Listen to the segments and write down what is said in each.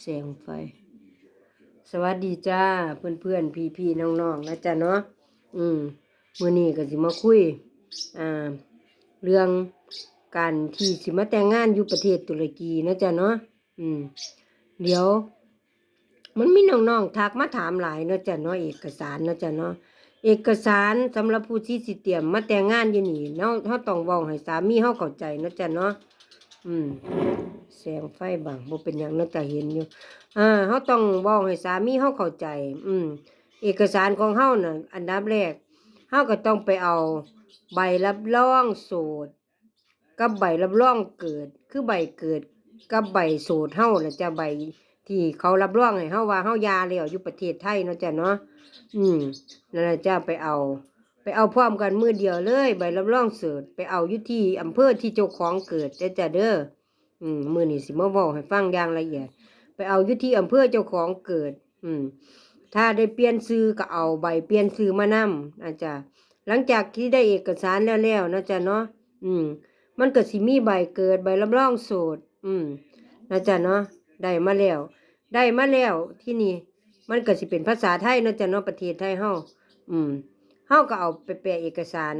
แสงไฟ สวัสดีจ้า เพื่อนเพื่อนพี่พี่ๆน้องๆนะจ๊ะเนาะอืมมือนี้ก็สิมาคุย อ่า เรื่องการที่สิมาแต่งงานอยู่ประเทศตุรกีนะจ๊ะเนาะอืม เดี๋ยว มันมีน้องๆทักมาถามหลายเนาะจ้ะเนาะเอกสารเนาะจ้ะเนาะเอกสารสำหรับผู้ที่สิเตรียมมาแต่งงานอยู่นี่เนาะเฮาต้องเว้าให้สามีเฮาเข้าใจเนาะจ้ะเนาะ อืมแสงไฟบังบ่เป็นหยังเนาะจ้ะเห็นอยู่ อ่าเฮาต้องเว้าให้สามีเฮาเข้าใจ อืม เอกสารของเฮาน่ะ อันดับแรกเฮาก็ต้องไปเอาใบรับรองโสดกับใบรับรองเกิด คือใบเกิดกับใบโสดเฮาน่ะจะใบที่เขารับรองให้เฮาว่าเฮายาแล้วอยู่ประเทศไทยเนาะจ้ะเนาะ อืมนั่นน่ะจะไปเอา เอาพร้อมกันมือเดียวเลย ใบรับรองเสิร์ชไปเอาอยู่ที่อำเภอที่เจ้าของเกิดเด้จ้ะเด้ออืมมือนี้สิมาเว้าให้ฟังอย่างละเอียด ไปเอาอยู่ที่อำเภอเจ้าของเกิด อืมถ้าได้เปลี่ยนซื้อก็เอาใบเปลี่ยนซื้อมานำนะจ๊ะหลังจากที่ได้เอกสารแล้วแล้วนะจ๊ะเนาะอืม มันก็สิมีใบเกิดใบรับรองโสดอืมนะจ๊ะเนาะได้มาแล้ว ได้มาแล้วที่นี่ มันก็สิเป็นภาษาไทยนาะจ๊ะเนาะประเทศไทยเฮาอืม เฮาก็เอาไปแปลเอกสาร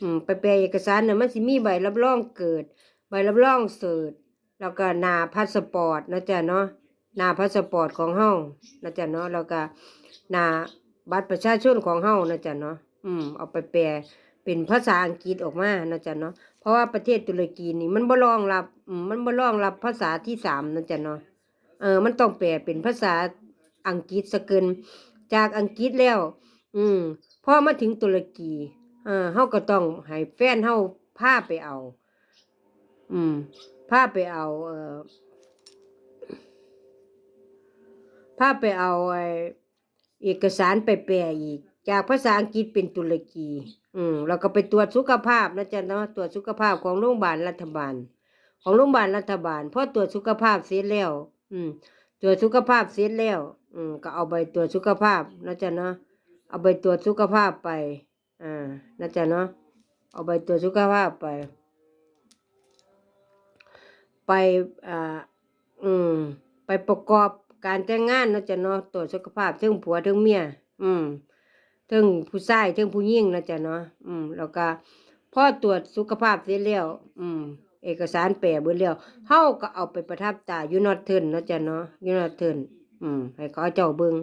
อืม ไปแปลเอกสารน่ะมันสิมีใบรับรองเกิด ใบรับรองเสิร์ชแล้วก็หน้าพาสปอร์ตนะจ๊ะเนาะหน้าพาสปอร์ตของเฮานะจ๊ะเนาะแล้วก็หน้าบัตรประชาชนของเฮานะจ๊ะเนาะอืม เอาไปแปลเป็นภาษาอังกฤษออกมานะจ๊ะเนาะเพราะว่าประเทศตุรกีนี่มันบ่รองรับอืมมันบ่รองรับภาษาที่สามนะจ๊ะเนาะเออ มันต้องแปลเป็นภาษาอังกฤษซะเกินจากอังกฤษแล้ว อืม พอมาถึงตุรกีเออเฮาก็ต้องให้แฟนเฮาพาไปเอา อืมพาไปเอาเอ่อพาไปเอาไอ้เอกสารไปแปลอีก จากภาษาอังกฤษเป็นตุรกี อืมแล้วก็ไปตรวจสุขภาพนะจ๊ะเนาะตรวจสุขภาพของโรงพยาบาลรัฐบาล ของโรงพยาบาลรัฐบาลพอตรวจสุขภาพเสร็จแล้ว อืมตรวจสุขภาพเสร็จแล้ว อืมก็เอาใบตรวจสุขภาพนะจ๊ะเนาะ เอาใบตรวจสุขภาพไป อ่านะจ๊ะเนาะเอาใบตรวจสุขภาพไป ไปอ่าอืม ไปประกอบการแต่งงานนาะจ๊ะเนาะตรวจสุขภาพทั้งผัวทั้งเมียอืมทั้งผู้ชายทั้งผู้หญิงนาะจ๊ะเนาะอืม แล้วก็พอตรวจสุขภาพเสร็จแล้วอืม เอกสารแปลเบิดแล้วเฮาก็เอาไปประทับตาอยู่นอตเทิร์นนาะจ๊ะเนาะอยู่นอตเทิร์นอืม ให้เขาเจ้าเบิ่ง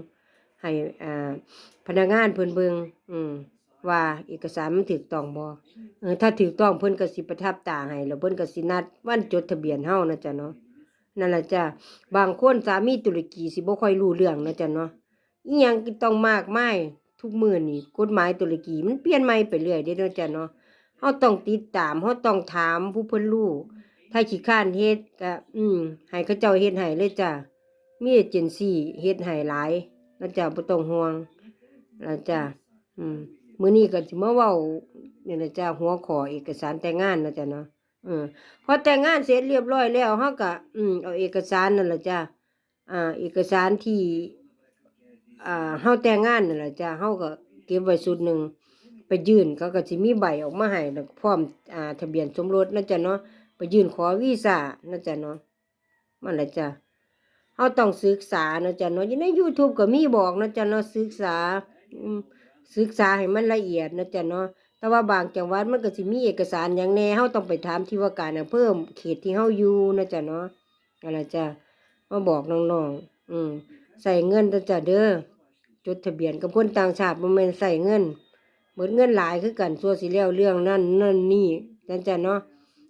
ให้อ่าพนักงานเพิ่นเบิ่งอืมว่าเอกสารมันถูกต้องบ่เออถ้าถูกต้องเพิ่นก็สิประทับตาให้แล้วเพิ่นก็สินัดวันจดทะเบียนเฮานะจ๊ะเนาะนั่นแหละจ้ะบางคนสามีตุรกีสิบ่ค่อยรู้เรื่องนะจ๊ะเนาะอีหยังก็ต้องมากมายทุกมื้อนี่กฎหมายตุรกีมันเปลี่ยนใหม่ไปเรื่อยเด้เนาะจ้ะเนาะเฮาต้องติดตามเฮาต้องถามผู้เพิ่นรู้ถ้าขี้ข้านเฮ็ดก็อืมให้เขาเจ้าเฮ็ดให้เลยจ้ะมีเอเจนซี่เฮ็ดให้หลาย นะจ้ะบ่ต้องห่วงนะจ้ะอืมมื้อนี้ก็สิมาเว้านี่นะจ้ะหัวข้อเอกสารแต่งงานนะจ้ะเนาะอืมพอแต่งงานเสร็จเรียบร้อยแล้วเฮาก็อืมเอาเอกสารนั่นล่ะจ้ะอ่า เอกสารที่อ่าเฮาแต่งงานนั่นล่ะจ้ะเฮาก็เก็บไว้ชุดหนึ่งไปยื่นเขาก็สิมีใบออกมาให้แล้วพร้อมอ่าทะเบียนสมรสนะจ๊ะเนาะไปยื่นขอวีซ่านะจ๊ะเนาะมันล่ะจ้ะ เฮาต้องศึกษานะจ๊ะเนาะอยู่ใน YouTube ก็มีบอกนะจ๊ะเนาะศึกษาศึกษาให้มันละเอียดนะจ๊ะเนาะแต่ว่าบางจังหวัดมันก็สิมีเอกสารอย่างแน่เฮาต้องไปถามที่ว่าการอำเภอเขตที่เฮาอยู่นะจ๊ะเนาะนั่นล่ะจ้ะมาบอกน้องๆอืมใส่เงินนะจ๊ะเด้อจดทะเบียนกับคนต่างชาติบ่แม่นใส่เงินเบิดเงินหลายคือกันซัวสิแล้วเรื่องนั้นนั่นนี่นั่นจ้ะเนาะ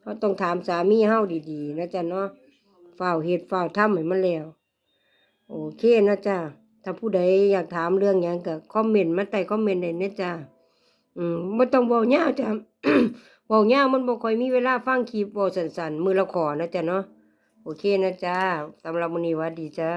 เฮาต้องถามสามีเฮาดีๆนะจ๊ะเนาะเฝ้าวเฮ็ดเฝ้าวทำให้มันแล้ว โอเคนะจ๊ะถ้าผู้ใดอยากถามเรื่องอยังก็คอมเมนต์มาใต้คอมเมนต์เลยนะจ๊ะอืมบ่ต้องเว้ายาจ้ะเว้ายามันบ่ค่อยมีเวลาฟังคลิปเว้าสั้นๆมือละขอนะจ๊ะเนาะโอเคนะจ๊ะสำหรับวันนี้วัดดีจ้า